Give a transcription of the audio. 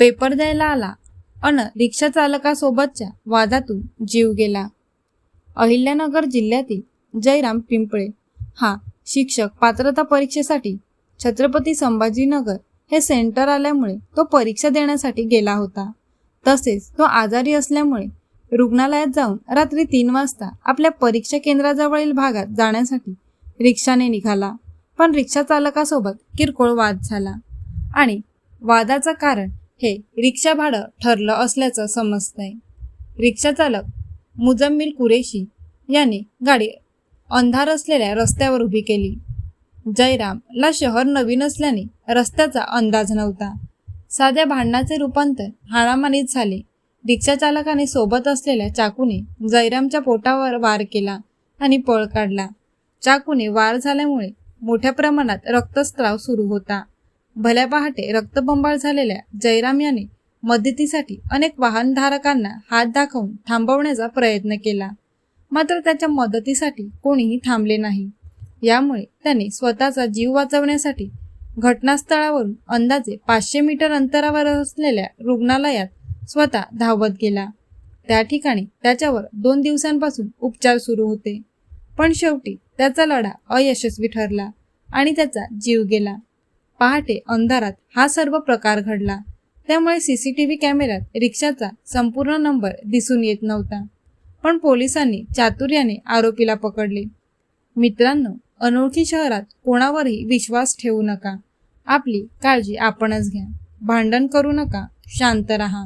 Paper द्यायला आला. अन रिक्षा चालकासोबतच्या वादातून जीव गेला. अहिल्यानगर जिल्ह्यातील जयराम पिंपळे. हा शिक्षक पात्रता परीक्षेसाठी छत्रपती संभाजीनगर हे सेंटर आल्यामुळे तो परीक्षा देण्यासाठी गेला होता. तसेच तो आजारी असल्यामुळे रुग्णालयात जाऊन रात्री तीन वाजता आपल्या परीक्षा केंद्राजवळील भागात जाण्यासाठी रिक्षाने निघाला. पण रिक्षा चालकासोबत किरकोळ वाद झाला. आणि वादाचं कारण हे रिक्षा भाडं ठरलं असल्याचं समजतंय. रिक्षा चालक मुजम्मिल कुरेशी यांनी गाडी अंधार असलेल्या रस्त्यावर उभी केली. जयरामला शहर नवीन असल्याने रस्त्याचा अंदाज नव्हता. साध्या भांडणाचे रूपांतर हाणामानीत झाले. रिक्षा चालकाने सोबत असलेल्या चाकूने जयरामच्या पोटावर वार केला आणि पळ काढला. चाकूने वार झाल्यामुळे मोठ्या प्रमाणात रक्तस्त्राव सुरू होता. भल्या पहाटे रक्तबंबाळ झालेल्या जयराम याने मदतीसाठी अनेक वाहनधारकांना हात दाखवून थांबवण्याचा प्रयत्न केला. मात्र त्याच्या मदतीसाठी कोणीही थांबले नाही. यामुळे त्याने स्वतःचा जीव वाचवण्यासाठी घटनास्थळावरून अंदाजे पाचशे मीटर अंतरावर असलेल्या रुग्णालयात स्वतः धावत गेला. त्या ठिकाणी त्याच्यावर दोन दिवसांपासून उपचार सुरू होते. पण शेवटी त्याचा लढा अयशस्वी ठरला आणि त्याचा जीव गेला. पहाटे अंधारात हा सर्व प्रकार घडला. त्यामुळे सीसीटीव्ही कॅमेऱ्यात रिक्षाचा संपूर्ण नंबर दिसून येत नव्हता. पण पोलिसांनी चातुर्याने आरोपीला पकडले. मित्रांनो अनोळखी शहरात कोणावरही विश्वास ठेवू नका. आपली काळजी आपणच घ्या. भांडण करू नका. शांत रहा.